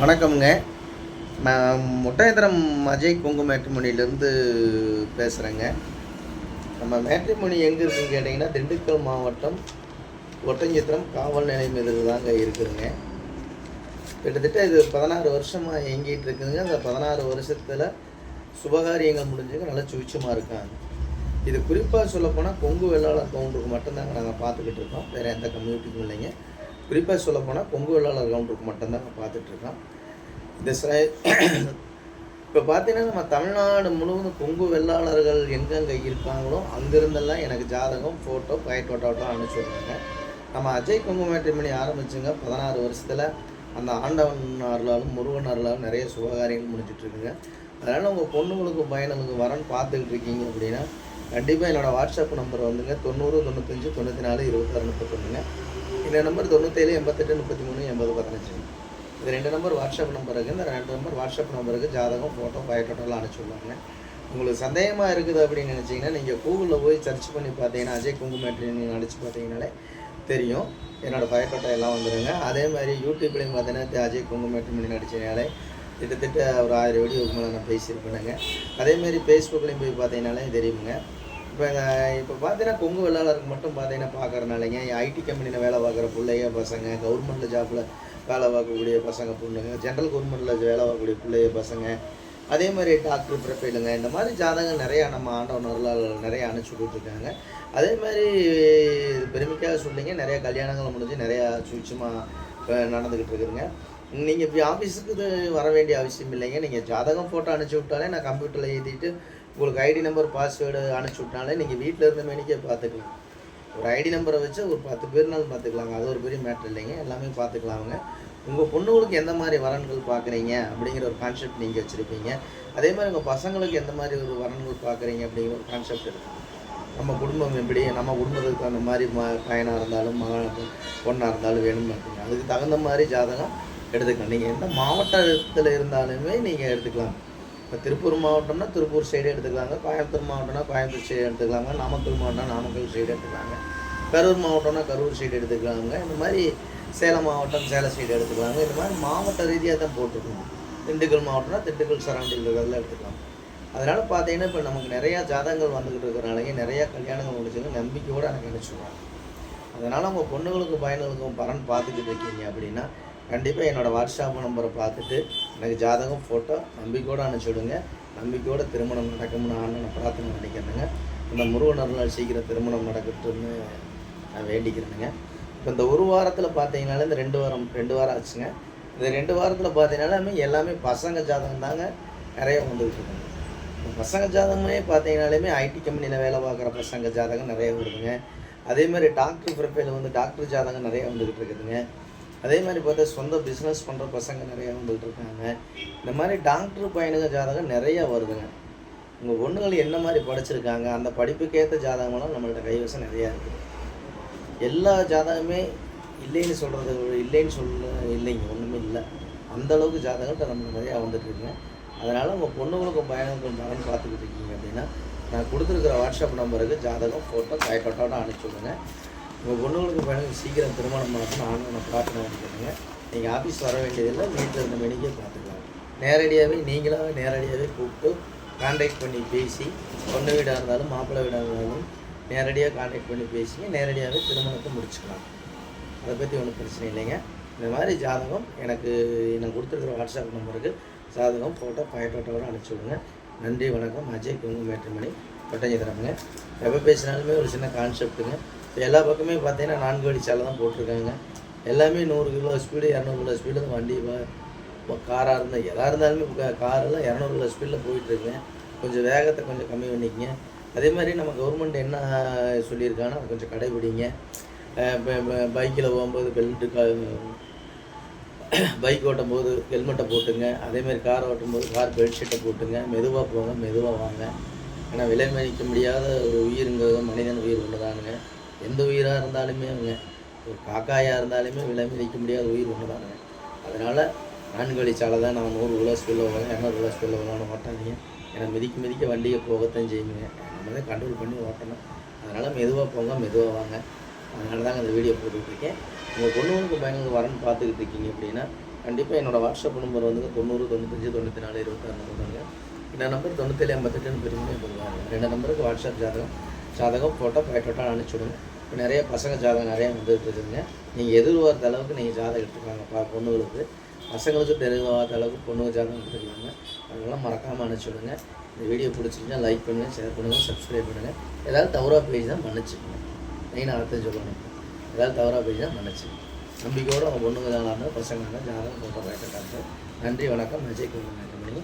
வணக்கம்ங்க. நான் முட்டையந்திரம் அஜய் கொங்கு மேட்ரிமொழியிலேருந்து பேசுகிறேங்க நம்ம மேட்ரிமொழி எங்கே இருக்குன்னு கேட்டிங்கன்னா திண்டுக்கல் மாவட்டம் ஒட்டஞ்சித்திரம் காவல் நிலையம் இதில் தாங்க இருக்குதுங்க. கிட்டத்தட்ட இது பதினாறு வருஷமாக இயங்கிட்டு இருக்குதுங்க. அந்த பதினாறு வருஷத்தில் சுபகாரியங்கள் முடிஞ்சுங்க நல்லா சுவிச்சமாக இருக்காங்க. இது குறிப்பாக சொல்லப்போனால் கொங்கு வெள்ளாளர் கவுண்டருக்கு மட்டும்தாங்க நாங்கள் பார்த்துக்கிட்டு இருக்கோம். வேறு எந்த கம்யூனிட்டிக்கும் இல்லைங்க. குறிப்பாக சொல்லப்போனால் கொங்கு வெள்ளாளர் கவுண்டருக்கு மட்டும்தான் பார்த்துட்ருக்கோம் இந்த ச இப்போ பார்த்தீங்கன்னா நம்ம தமிழ்நாடு முழுவதும் கொங்கு வெள்ளாளர்கள் எங்கெங்கே இருக்காங்களோ அங்கேருந்தெல்லாம் எனக்கு ஜாதகம் ஃபோட்டோ பயட்டோட்டோட்டோ அனுப்பிச்சி விட்றாங்க. நம்ம அஜய் கொங்கு மேட்ரிமணி ஆரம்பிச்சுங்க பதினாறு வருஷத்தில் அந்த ஆண்டவன் அருளாலும் முருகன் அருளாலும் நிறைய சுபகாரியங்கள் முடிஞ்சிட்ருக்குங்க அதனால் உங்கள் பொண்ணுங்களுக்கும் பையனுங்களுக்கு வரன்னு பார்த்துக்கிட்டு இருக்கீங்க அப்படின்னா கண்டிப்பாக என்னோடய வாட்ஸ்அப் நம்பர் வந்துங்க தொண்ணூறு தொண்ணூத்தஞ்சு தொண்ணூற்றி நாலு இருபத்தாறு முப்பத்தொன்றுங்க இந்த நம்பர் தொண்ணூற்றேழு எண்பத்தெட்டு முப்பத்தி மூணு எண்பது பதினஞ்சு இது ரெண்டு நம்பர் வாட்ஸ்அப் நம்பருக்கு இந்த ரெண்டு நம்பர் வாட்ஸ்அப் நம்பருக்கு ஜாதகம் ஃபோட்டோ பயோட்டோட்டெல்லாம் அனுப்பிச்சுடுவாங்க உங்களுக்கு சந்தேகமாக இருக்குது அப்படின்னு நினச்சிங்கன்னா நீங்கள் கூகுளில் போய் சர்ச் பண்ணி பார்த்தீங்கன்னா அஜய் குங்குமேட்ரி நீங்கள் அடித்து பார்த்தீங்கனாலே தெரியும். என்னோடய பயோட்டோட்டா எல்லாம் வந்துடுங்க அதே மாதிரி யூடியூப்லேயும் பார்த்தீங்கன்னா அஜய் குங்குமேட்ரி பண்ணி நடிச்சதுனாலே கிட்டத்தட்ட ஒரு ஆயிரம் வீடியோக்கு மேலே நான் பேசியிருப்பேனுங்க. அதேமாரி ஃபேஸ்புக்லேயும் போய் பார்த்தீங்கனாலே தெரியுங்க. இப்போ இப்போ பார்த்தீங்கன்னா கொங்கு வெள்ளாளருக்கு மட்டும் பார்த்தீங்கன்னா பார்க்குறனாலங்க ஐடி கம்பெனியில் வேலை பார்க்குற பிள்ளைங்க பசங்க கவர்மெண்ட்டில் ஜாப்பில் வேலை பார்க்கக்கூடிய பசங்க பொண்ணுங்க ஜென்ரல் கவர்மெண்ட்டில் வேலை பார்க்கக்கூடிய பிள்ளைய பசங்க அதே மாதிரி டாக்டர் ப்ரொஃபைலுங்க இந்த மாதிரி ஜாதகம் நிறையா நம்ம ஆண்டவன் அருளால் நிறையா அனுப்பிச்சி கொடுத்துருக்காங்க. அதே மாதிரி பெருமைக்காக சொல்லிங்க நிறையா கல்யாணங்கள் முடிஞ்சு நிறையா சுவிச்சமாக நடந்துக்கிட்டு இருக்குதுங்க. நீங்கள் இப்போ ஆஃபீஸுக்கு இது வர வேண்டிய அவசியம் இல்லைங்க. நீங்கள் ஜாதகம் ஃபோட்டோ அனுப்பிச்சி விட்டாலே நான் கம்ப்யூட்டரில் எழுதிட்டு உங்களுக்கு ஐடி நம்பர் பாஸ்வேர்டு அனுப்பிச்சி விட்டாலே நீங்கள் வீட்டில் இருந்த மேனிக்கே பார்த்துக்கலாம் ஒரு ஐடி நம்பரை வச்சு ஒரு பத்து பேர்னாலும் பார்த்துக்கலாங்க அது ஒரு பெரிய மேட்ரு இல்லைங்க. எல்லாமே பார்த்துக்கலாமுங்க உங்கள் பொண்ணுங்களுக்கு எந்த மாதிரி வரன்கள் பார்க்குறீங்க அப்படிங்கிற ஒரு கான்செப்ட் நீங்கள் வச்சுருப்பீங்க. அதே மாதிரி உங்கள் பசங்களுக்கு எந்த மாதிரி ஒரு வரன்கள் பார்க்குறீங்க அப்படிங்கிற ஒரு கான்செப்ட் இருக்குது நம்ம குடும்பம் எப்படி நம்ம குடும்பத்துக்கு அந்த மாதிரி ம பையனாக இருந்தாலும் மகன் பொண்ணாக இருந்தாலும் வேணும்னு இருக்குங்க அதுக்கு தகுந்த மாதிரி ஜாதகம் எடுத்துக்கலாம். நீங்கள் எந்த மாவட்டத்தில் இருந்தாலுமே நீங்கள் எடுத்துக்கலாம். இப்போ திருப்பூர் மாவட்டம்னா திருப்பூர் சைடு எடுத்துக்கலாங்க. கோயம்புத்தூர் மாவட்டம்னா கோயம்புத்தூர் சைடு எடுத்துக்கலாங்க. நாமக்கல் மாவட்டம்னா நாமக்கல் சைடு எடுத்துக்கலாங்க. கரூர் மாவட்டம்னா கரூர் சைடு எடுத்துக்கலாங்க. இந்த மாதிரி சேலம் மாவட்டம் சேலம் சைடு எடுத்துக்கலாங்க. இந்த மாதிரி மாவட்ட ரீதியாக தான் போட்டிருக்கோம். திண்டுக்கல் மாவட்டம்னா திண்டுக்கல் சரௌண்டிங் இருக்கிறதுல எடுத்துக்கலாம். அதனால் பார்த்தீங்கன்னா இப்போ நமக்கு நிறையா ஜாதகங்கள் வந்துக்கிட்டு இருக்கிறனாலேயே நிறையா கல்யாணங்கள் முடிச்சது நம்பிக்கையோடு எனக்கு நினச்சிடுவாங்க அதனால் உங்கள் பொண்ணுங்களுக்கும் பையனுங்களுக்கும் பரன் பார்த்துக்கிட்டு இருக்கீங்க அப்படின்னா கண்டிப்பாக என்னோடய வாட்ஸ்அப் நம்பரை பார்த்துட்டு எனக்கு ஜாதகம் ஃபோட்டோ நம்பிக்கையோடு அனுப்பிச்சுடுங்க நம்பிக்கையோடு திருமணம் நடக்கும்னு நான் பிரார்த்தனை பண்ணிக்கிறேனுங்க. இந்த முருகன் சீக்கிரம் திருமணம் நடக்கட்டும்னு நான் வேண்டிக்கிறேனுங்க. இப்போ இந்த ஒரு வாரத்தில் பார்த்தீங்கனாலே இந்த ரெண்டு வாரம் ரெண்டு வாரம் ஆச்சுங்க. இந்த ரெண்டு வாரத்தில் பார்த்தீங்கனாலுமே எல்லாமே பசங்க ஜாதகம் தாங்க நிறைய வந்துகிட்டு இருக்குங்க. இந்த பசங்க ஜாதகமே பார்த்தீங்கனாலுமே ஐடி கம்பெனியில் வேலை பார்க்குற பசங்க ஜாதகம் நிறைய வருதுங்க. அதே மாதிரி டாக்டர் ப்ரிப்பேரில் வந்து டாக்டர் ஜாதகம் நிறைய வந்துக்கிட்டு இருக்குதுங்க. அதே மாதிரி பார்த்தா சொந்த பிஸ்னஸ் பண்ணுற பசங்க நிறைய வந்துகிட்டு இருக்காங்க. இந்த மாதிரி டாக்டர் பையனுங்க ஜாதகம் நிறைய வருதுங்க. உங்கள் பொண்ணுகள் என்ன மாதிரி படிச்சிருக்காங்க? அந்த படிப்புக்கேற்ற ஜாதகமெல்லாம் நம்மள்ட்ட கைவசம் நிறையா இருக்குது எல்லா ஜாதகமே இல்லைன்னு சொல்கிறது இல்லைன்னு சொல்ல இல்லைங்க ஒன்றுமே இல்லை. அந்தளவுக்கு ஜாதகத்தை நம்ம நிறையா வந்துட்டு அதனால் உங்கள் பொண்ணுங்களுக்கும் பையனுக்கும் மகன் பார்த்துக்கிட்டு இருக்கீங்க அப்படின்னா நான் கொடுத்துருக்குற வாட்ஸ்அப் நம்பருக்கு ஜாதகம் ஃபோட்டோ கைப்பட்டோட அனுப்பிச்சி விடுங்க. உங்கள் பொண்ணுங்களுக்கு பையனுக்கு சீக்கிரம் திருமணம் பண்ணணும் நானும் நான் பிரார்த்தனை பண்ணிக்கிறேங்க. நீங்கள் ஆஃபீஸ் வர வேண்டியதில்லை வீட்டில் இருந்த மணிக்கே பார்த்துக்கலாம். நேரடியாகவே நீங்களாகவே நேரடியாகவே கூப்பிட்டு கான்டாக்ட் பண்ணி பேசி பொண்ணு வீடாக இருந்தாலும் மாப்பிள்ளை வீடாக இருந்தாலும் நேரடியாக கான்டாக்ட் பண்ணி பேசி நேரடியாகவே திருமணத்தை முடிச்சுக்கலாம். அதை பற்றி ஒன்றும் பிரச்சனை இல்லைங்க. இந்த மாதிரி ஜாதகம் எனக்கு நான் கொடுத்துருக்குற வாட்ஸ்அப் நம்பருக்கு ஜாதகம் ஃபோட்டோ பயட்டோட்டோட அனுப்பிச்சி விடுங்க. நன்றி வணக்கம். அஜய் குங்கு மேட்ரிமணி பட்டஞ்சிதரங்க எப்போ பேசினாலுமே ஒரு சின்ன கான்செப்ட்டுங்க இப்போ எல்லா பக்கமே பார்த்தீங்கன்னா நான்கு வழி சாலை தான் போட்டிருக்காங்க. எல்லாமே நூறு கிலோ ஸ்பீடு இரநூறு கிலோ ஸ்பீடு வண்டி இப்போ காராக இருந்தால் எதாக இருந்தாலுமே இப்போ காரெல்லாம் இரநூறு கிலோ ஸ்பீடில் போயிட்டுருக்குங்க. கொஞ்சம் வேகத்தை கொஞ்சம் கம்மி பண்ணிக்கங்க. அதே மாதிரி நம்ம கவர்மெண்ட் என்ன சொல்லியிருக்காங்கன்னா அதை கொஞ்சம் கடைபிடிங்க. பைக்கில் போகும்போது பெல்ட்டு க பைக் ஓட்டும் போது ஹெல்மெட்டை போட்டுங்க. அதேமாதிரி கார் ஓட்டும் போது கார் பெட்ஷீட்டை போட்டுங்க. மெதுவாக போங்க மெதுவாக வாங்க. ஏன்னா விலை மதிக்க முடியாத ஒரு உயிருங்கிறது மனிதன் உயிர் ஒன்றுதானுங்க எந்த உயிராக இருந்தாலுமே அவங்க ஒரு காக்காயாக இருந்தாலுமே விலை மதிக்க முடியாத உயிர் ஒன்றுதானுங்க அதனால் நான்கு வழிச்சாலை தான் நான் நூறு கிலோ ஸ்பீடில் போவேன் இரநூறு கிலோ ஸ்பீடில் போகலான்னு ஓட்டாதீங்க. ஏன்னா மிதிக்க மிதிக்க வண்டியை போகத்தான் செய்யுங்க. நம்ம தான் கண்ட்ரோல் பண்ணி ஓட்டணும். அதனால் மெதுவாக போங்க மெதுவாக வாங்க. அதனால தாங்க அந்த வீடியோ போட்டுட்ருக்கேன் உங்கள் பொண்ணுங்களுக்கு பையனுக்கு வரன்னு பார்த்துக்கிட்டு இருக்கீங்க அப்படின்னா கண்டிப்பாக என்னோடய வாட்ஸ்அப் நம்பர் வந்து தொண்ணூறு தொண்ணூத்தஞ்சு தொண்ணூற்றி நாலு இருபத்தாறு நம்பர் இந்த நம்பர் தொண்ணூத்தேழு ஐம்பத்தெட்டுன்னு பெருமையாக சொல்லுவாங்க ரெண்டு நம்பருக்கு வாட்ஸ்அப் ஜாதகம். ஜாதகம் ஃபோட்டோ பேட்டோட்டா அனுப்பிச்சுடுங்க. இப்போ நிறைய பசங்க ஜாதகம் நிறையா வந்துட்டு இருக்குதுங்க நீங்கள் எதிர்பார்த்த அளவுக்கு நீங்கள் ஜாதகம் எடுத்துக்காங்க பா பொண்ணுங்களுக்கு பசங்களுக்கு தெரிவாத அளவுக்கு பொண்ணுங்க ஜாதகம் எடுத்துக்கலாங்க. அதெல்லாம் மறக்காமல் அனுப்பிச்சுடுங்க இந்த வீடியோ பிடிச்சிருந்தா லைக் பண்ணுங்கள் ஷேர் பண்ணுங்கள் சப்ஸ்கிரைப் பண்ணுங்கள் ஏதாவது தவறாக பேஜ் தான் மன்னிச்சுக்கோங்க மெயினாக அர்த்தம் சொல்லணும் ஏதாவது தவறாக பேஜ் தான் மன்னிச்சுக்கோங்க. நம்பிக்கையோடு அவங்க பொண்ணுங்க தான் பசங்க ஜாதகம் ஃபோட்டோ பேட்டோட்டா நன்றி வணக்கம். அஜய் குமார் மணி